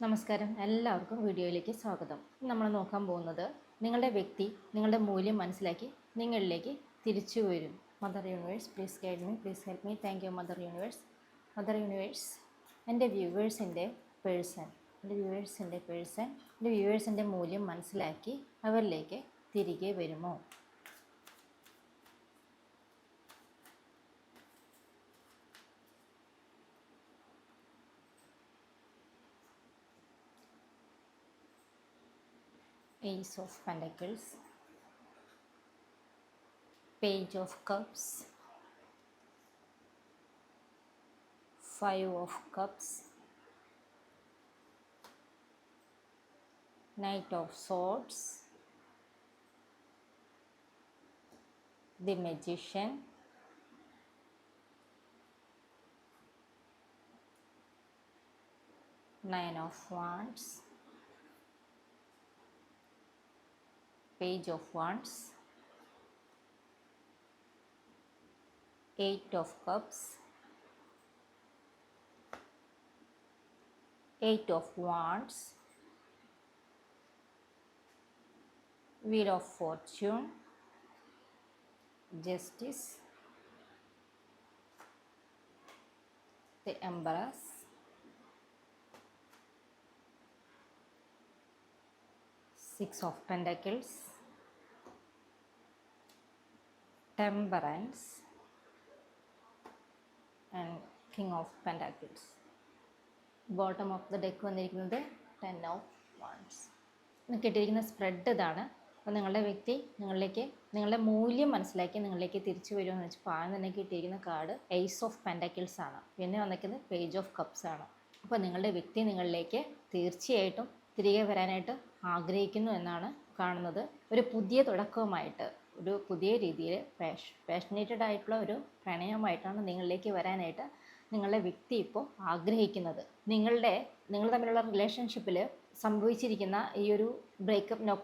നമസ്കാരം. എല്ലാവർക്കും വീഡിയോയിലേക്ക് സ്വാഗതം. നമ്മൾ നോക്കാൻ പോകുന്നത് നിങ്ങളുടെ വ്യക്തി നിങ്ങളുടെ മൂല്യം മനസ്സിലാക്കി നിങ്ങളിലേക്ക് തിരിച്ചു വരും. Mother universe please guide me please help me thank you mother universe mother universe എന്റെ വ്യൂവേഴ്സിന്റെ പേഴ്സൺ എന്റെ വ്യൂവേഴ്സിന്റെ പേഴ്സൺ എന്റെ വ്യൂവേഴ്സിന്റെ മൂല്യം മനസ്സിലാക്കി അവരിലേക്ക് തിരികെ വരുമോ? Ace of Pentacles, Page of Cups, Five of Cups, Knight of Swords, the Magician, Nine of Wands, Page of Wands, Eight of Cups, Eight of Wands, Wheel of Fortune, Justice, the Empress, Six of Pentacles, Temperance, and king of Pentacles. Bottom of the deck വന്നിരിക്കുന്നത് ten of wands കിട്ടിയിരിക്കുന്ന spread ഇതാണ്. അപ്പോൾ നിങ്ങളുടെ വ്യക്തി നിങ്ങളിലേക്ക് നിങ്ങളുടെ മൂല്യം മനസ്സിലാക്കി നിങ്ങളിലേക്ക് തിരിച്ചു വരുമെന്ന് വെച്ചപ്പോൾ ആദ്യം തന്നെ കിട്ടിയിരിക്കുന്ന കാർഡ് എയ്സ് ഓഫ് പെൻഡക്കിൾസ് ആണ്. പിന്നെ വന്നിരിക്കുന്നത് പേജ് ഓഫ് കപ്സ് ആണ്. അപ്പോൾ നിങ്ങളുടെ വ്യക്തി നിങ്ങളിലേക്ക് തീർച്ചയായിട്ടും തിരികെ വരാനായിട്ട് ആഗ്രഹിക്കുന്നു എന്നാണ് കാണുന്നത്. ഒരു പുതിയ തുടക്കവുമായിട്ട് ഒരു പുതിയ രീതിയിൽ പാഷ് പാഷനേറ്റഡ് ആയിട്ടുള്ള ഒരു പ്രണയമായിട്ടാണ് നിങ്ങളിലേക്ക് വരാനായിട്ട് നിങ്ങളുടെ വ്യക്തി ഇപ്പോൾ ആഗ്രഹിക്കുന്നത്. നിങ്ങളുടെ നിങ്ങൾ തമ്മിലുള്ള റിലേഷൻഷിപ്പിൽ സംഭവിച്ചിരിക്കുന്ന ഈ ഒരു ബ്രേക്കപ്പ് നോ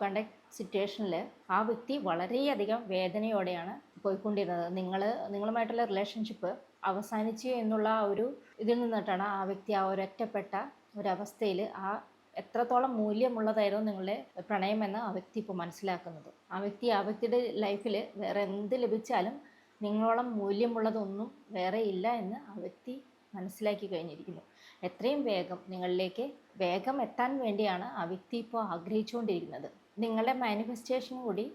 സിറ്റുവേഷനിൽ ആ വ്യക്തി വളരെയധികം വേദനയോടെയാണ് പോയിക്കൊണ്ടിരുന്നത്. നിങ്ങൾ നിങ്ങളുമായിട്ടുള്ള റിലേഷൻഷിപ്പ് അവസാനിച്ചു എന്നുള്ള ആ ഒരു ഇതിൽ നിന്നിട്ടാണ് ആ വ്യക്തി ആ ഒരൊറ്റപ്പെട്ട ഒരവസ്ഥയിൽ ആ എത്രത്തോളം മൂല്യമുള്ളതായിരുന്നു നിങ്ങളുടെ പ്രണയമെന്ന് ആ വ്യക്തി ഇപ്പോൾ മനസ്സിലാക്കുന്നത്. ആ വ്യക്തി ആ വ്യക്തിയുടെ ലൈഫിൽ വേറെ എന്ത് ലഭിച്ചാലും നിങ്ങളോളം മൂല്യമുള്ളതൊന്നും വേറെ ഇല്ല എന്ന് ആ വ്യക്തി മനസ്സിലാക്കി കഴിഞ്ഞിരിക്കുന്നു. എത്രയും വേഗം നിങ്ങളിലേക്ക് വേഗം എത്താൻ വേണ്ടിയാണ് ആ വ്യക്തി ഇപ്പോൾ ആഗ്രഹിച്ചുകൊണ്ടിരിക്കുന്നത്. നിങ്ങളുടെ മാനിഫെസ്റ്റേഷൻ കൂടി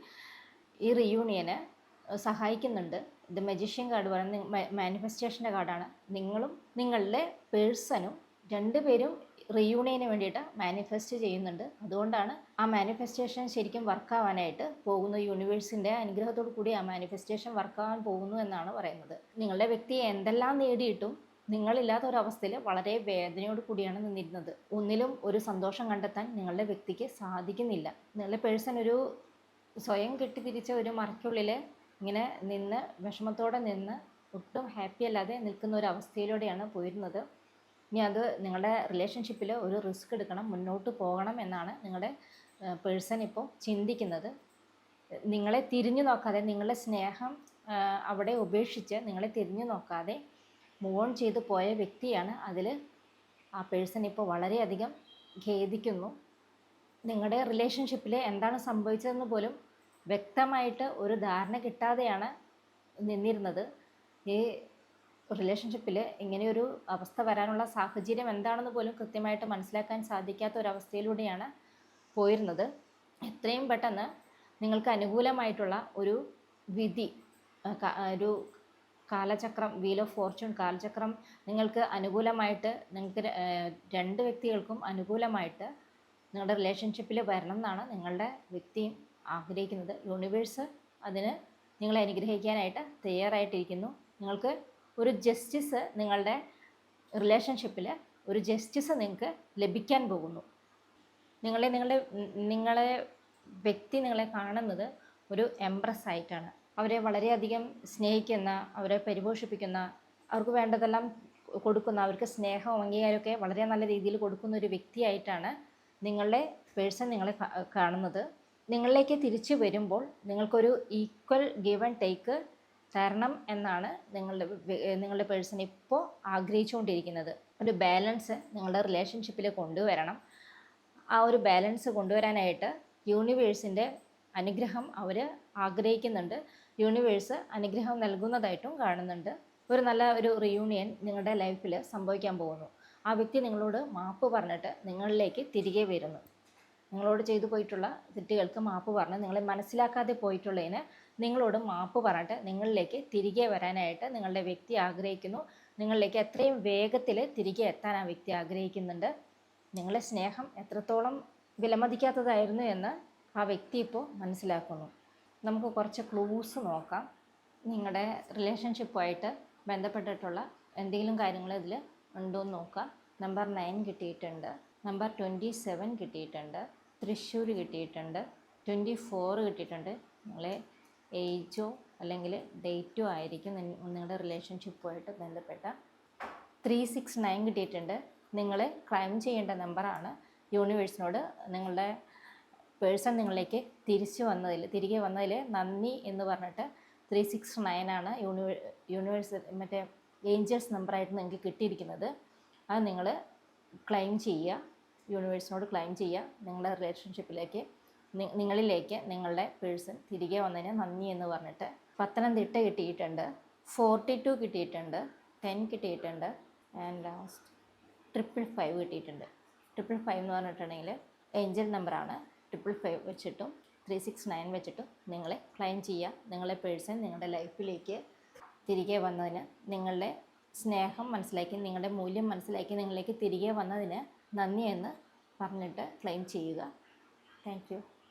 ഈ റിയൂണിയന് സഹായിക്കുന്നുണ്ട്. ഇത് മജീഷ്യൻ കാർഡ് പറയുന്നത് മാനിഫെസ്റ്റേഷന്റെ കാർഡാണ് നിങ്ങളും നിങ്ങളുടെ പേഴ്സണും രണ്ടുപേരും റിയൂണിയന് വേണ്ടിയിട്ട് മാനിഫെസ്റ്റ് ചെയ്യുന്നുണ്ട്. അതുകൊണ്ടാണ് ആ മാനിഫെസ്റ്റേഷൻ ശരിക്കും വർക്കാവാനായിട്ട് പോകുന്ന യൂണിവേഴ്സിന്റെ അനുഗ്രഹത്തോടു കൂടി ആ മാനിഫെസ്റ്റേഷൻ വർക്കാവാൻ പോകുന്നു എന്നാണ് പറയുന്നത്. നിങ്ങളുടെ വ്യക്തി എന്തെല്ലാം നേടിയിട്ടും നിങ്ങളില്ലാത്ത ഒരു അവസ്ഥയിൽ വളരെ വേദനയോട് കൂടിയാണ് നിന്നിരുന്നത്. ഒന്നിലും ഒരു സന്തോഷം കണ്ടെത്താൻ നിങ്ങളുടെ വ്യക്തിക്ക് സാധിക്കുന്നില്ല. നിങ്ങളുടെ പേഴ്സൺ ഒരു സ്വയം കെട്ടിത്തിരിച്ച ഒരു മറയ്ക്കുള്ളിൽ ഇങ്ങനെ നിന്ന് വിഷമത്തോടെ നിന്ന് ഒട്ടും ഹാപ്പി അല്ലാതെ നിൽക്കുന്ന ഒരു അവസ്ഥയിലൂടെയാണ് പോയിരുന്നത്. ഇനി അത് നിങ്ങളുടെ റിലേഷൻഷിപ്പിൽ ഒരു റിസ്ക് എടുക്കണം മുന്നോട്ട് പോകണം എന്നാണ് നിങ്ങളുടെ പേഴ്സൺ ഇപ്പോൾ ചിന്തിക്കുന്നത്. നിങ്ങളെ തിരിഞ്ഞു നോക്കാതെ നിങ്ങളുടെ സ്നേഹം അവിടെ ഉപേക്ഷിച്ച് നിങ്ങളെ തിരിഞ്ഞു നോക്കാതെ മൂവ് ഓൺ ചെയ്ത് പോയ വ്യക്തിയാണ് അതിൽ ആ പേഴ്സൺ ഇപ്പോൾ വളരെയധികം ഖേദിക്കുന്നു. നിങ്ങളുടെ റിലേഷൻഷിപ്പിൽ എന്താണ് സംഭവിച്ചതെന്ന് പോലും വ്യക്തമായിട്ട് ഒരു ധാരണ കിട്ടാതെയാണ് നിന്നിരുന്നത്. ഈ റിലേഷൻഷിപ്പിൽ ഇങ്ങനെയൊരു അവസ്ഥ വരാനുള്ള സാഹചര്യം എന്താണെന്ന് പോലും കൃത്യമായിട്ട് മനസ്സിലാക്കാൻ സാധിക്കാത്ത ഒരവസ്ഥയിലൂടെയാണ് പോയിരുന്നത്. എത്രയും പെട്ടെന്ന് നിങ്ങൾക്ക് അനുകൂലമായിട്ടുള്ള ഒരു വിധി ഒരു കാലചക്രം വീൽ ഓഫ് ഫോർച്യൂൺ കാലചക്രം നിങ്ങൾക്ക് അനുകൂലമായിട്ട് നിങ്ങൾക്ക് രണ്ട് വ്യക്തികൾക്കും അനുകൂലമായിട്ട് നിങ്ങളുടെ റിലേഷൻഷിപ്പിൽ വരണം എന്നാണ് നിങ്ങളുടെ വ്യക്തിയും ആഗ്രഹിക്കുന്നത്. യൂണിവേഴ്സ് അതിന് നിങ്ങളെ അനുഗ്രഹിക്കാനായിട്ട് തയ്യാറായിട്ടിരിക്കുന്നു. നിങ്ങൾക്ക് ഒരു ജസ്റ്റിസ് നിങ്ങളുടെ റിലേഷൻഷിപ്പിൽ ഒരു ജസ്റ്റിസ് നിങ്ങൾക്ക് ലഭിക്കാൻ പോകുന്നു. നിങ്ങളെ നിങ്ങളുടെ നിങ്ങളെ വ്യക്തി നിങ്ങളെ കാണുന്നത് ഒരു എംപ്രസ് ആയിട്ടാണ്. അവരെ വളരെയധികം സ്നേഹിക്കുന്ന അവരെ പരിപോഷിപ്പിക്കുന്ന അവർക്ക് വേണ്ടതെല്ലാം കൊടുക്കുന്ന അവർക്ക് സ്നേഹവും അംഗീകാരമൊക്കെ വളരെ നല്ല രീതിയിൽ കൊടുക്കുന്ന ഒരു വ്യക്തിയായിട്ടാണ് നിങ്ങളുടെ പേഴ്സൺ നിങ്ങളെ കാണുന്നത്. നിങ്ങളിലേക്ക് തിരിച്ചു വരുമ്പോൾ നിങ്ങൾക്കൊരു ഈക്വൽ ഗിവ് ആൻഡ് ടേക്ക് തരണം എന്നാണ് നിങ്ങളുടെ നിങ്ങളുടെ പേഴ്സൺ ഇപ്പോൾ ആഗ്രഹിച്ചുകൊണ്ടിരിക്കുന്നത്. ഒരു ബാലൻസ് നിങ്ങളുടെ റിലേഷൻഷിപ്പിൽ കൊണ്ടുവരണം. ആ ഒരു ബാലൻസ് കൊണ്ടുവരാനായിട്ട് യൂണിവേഴ്സിന്റെ അനുഗ്രഹം അവർ ആഗ്രഹിക്കുന്നുണ്ട്. യൂണിവേഴ്സ് അനുഗ്രഹം നൽകുന്നതായിട്ടും കാണുന്നുണ്ട്. ഒരു നല്ല ഒരു റിയൂണിയൻ നിങ്ങളുടെ ലൈഫിൽ സംഭവിക്കാൻ പോകുന്നു. ആ വ്യക്തി നിങ്ങളോട് മാപ്പ് പറഞ്ഞിട്ട് നിങ്ങളിലേക്ക് തിരികെ വരുന്നു. നിങ്ങളോട് ചെയ്തു പോയിട്ടുള്ള തെറ്റുകൾക്ക് മാപ്പ് പറഞ്ഞ് നിങ്ങളെ മനസ്സിലാക്കാതെ പോയിട്ടുള്ളതിന് നിങ്ങളോട് മാപ്പ് പറഞ്ഞിട്ട് നിങ്ങളിലേക്ക് തിരികെ വരാനായിട്ട് നിങ്ങളുടെ വ്യക്തി ആഗ്രഹിക്കുന്നു. നിങ്ങളിലേക്ക് എത്രയും വേഗത്തിൽ തിരികെ എത്താൻ ആ വ്യക്തി ആഗ്രഹിക്കുന്നുണ്ട്. നിങ്ങളുടെ സ്നേഹം എത്രത്തോളം വിലമതിക്കാത്തതായിരുന്നു എന്ന് ആ വ്യക്തി ഇപ്പോൾ മനസ്സിലാക്കുന്നു. നമുക്ക് കുറച്ച് ക്ലൂസ് നോക്കാം. നിങ്ങളുടെ റിലേഷൻഷിപ്പുമായിട്ട് ബന്ധപ്പെട്ടിട്ടുള്ള എന്തെങ്കിലും കാര്യങ്ങൾ ഇതിൽ ഉണ്ടോ എന്ന് നോക്കാം. നമ്പർ നയൻ കിട്ടിയിട്ടുണ്ട്. നമ്പർ ട്വന്റി സെവൻ കിട്ടിയിട്ടുണ്ട് തൃശ്ശൂർ കിട്ടിയിട്ടുണ്ട് ട്വന്റി ഫോർ കിട്ടിയിട്ടുണ്ട്. നിങ്ങളെ ഏജോ അല്ലെങ്കിൽ ഡേറ്റോ ആയിരിക്കും നിങ്ങളുടെ റിലേഷൻഷിപ്പുമായിട്ട് ബന്ധപ്പെട്ട. ത്രീ സിക്സ് നയൻ കിട്ടിയിട്ടുണ്ട്. നിങ്ങൾ ക്ലൈം ചെയ്യേണ്ട നമ്പറാണ്. യൂണിവേഴ്സിനോട് നിങ്ങളുടെ പേഴ്സൺ നിങ്ങളിലേക്ക് തിരിച്ചു വന്നതിൽ തിരികെ വന്നതിൽ നന്ദി എന്ന് പറഞ്ഞിട്ട് ത്രീ സിക്സ് നയനാണ് യൂണിവേ യൂണിവേഴ്സ് മറ്റേ ഏഞ്ചൽസ് നമ്പറായിട്ട് നിങ്ങൾക്ക് കിട്ടിയിരിക്കുന്നത്. അത് നിങ്ങൾ ക്ലൈം ചെയ്യുക യൂണിവേഴ്സിനോട് ക്ലെയിം ചെയ്യുക നിങ്ങളുടെ റിലേഷൻഷിപ്പിലേക്ക് നിങ്ങളിലേക്ക് നിങ്ങളുടെ പേഴ്സൺ തിരികെ വന്നതിന് നന്ദി എന്ന് പറഞ്ഞിട്ട് പത്തനംതിട്ട കിട്ടിയിട്ടുണ്ട് ഫോർട്ടി ടു കിട്ടിയിട്ടുണ്ട് ടെൻ കിട്ടിയിട്ടുണ്ട് ആൻഡ് ലാസ്റ്റ് ട്രിപ്പിൾ ഫൈവ് കിട്ടിയിട്ടുണ്ട്. ട്രിപ്പിൾ ഫൈവ് എന്ന് പറഞ്ഞിട്ടുണ്ടെങ്കിൽ ഏഞ്ചൽ നമ്പറാണ് ട്രിപ്പിൾ ഫൈവ് വെച്ചിട്ടും ത്രീ സിക്സ് നയൻ വെച്ചിട്ടും നിങ്ങളെ ക്ലെയിം ചെയ്യുക നിങ്ങളെ പേഴ്സൺ നിങ്ങളുടെ ലൈഫിലേക്ക് തിരികെ വന്നതിന് നിങ്ങളുടെ സ്നേഹം മനസ്സിലാക്കി നിങ്ങളുടെ മൂല്യം മനസ്സിലാക്കി നിങ്ങളിലേക്ക് തിരികെ വന്നതിന് നന്ദി എന്ന് പറഞ്ഞിട്ട് ക്ലെയിം ചെയ്യുക. താങ്ക്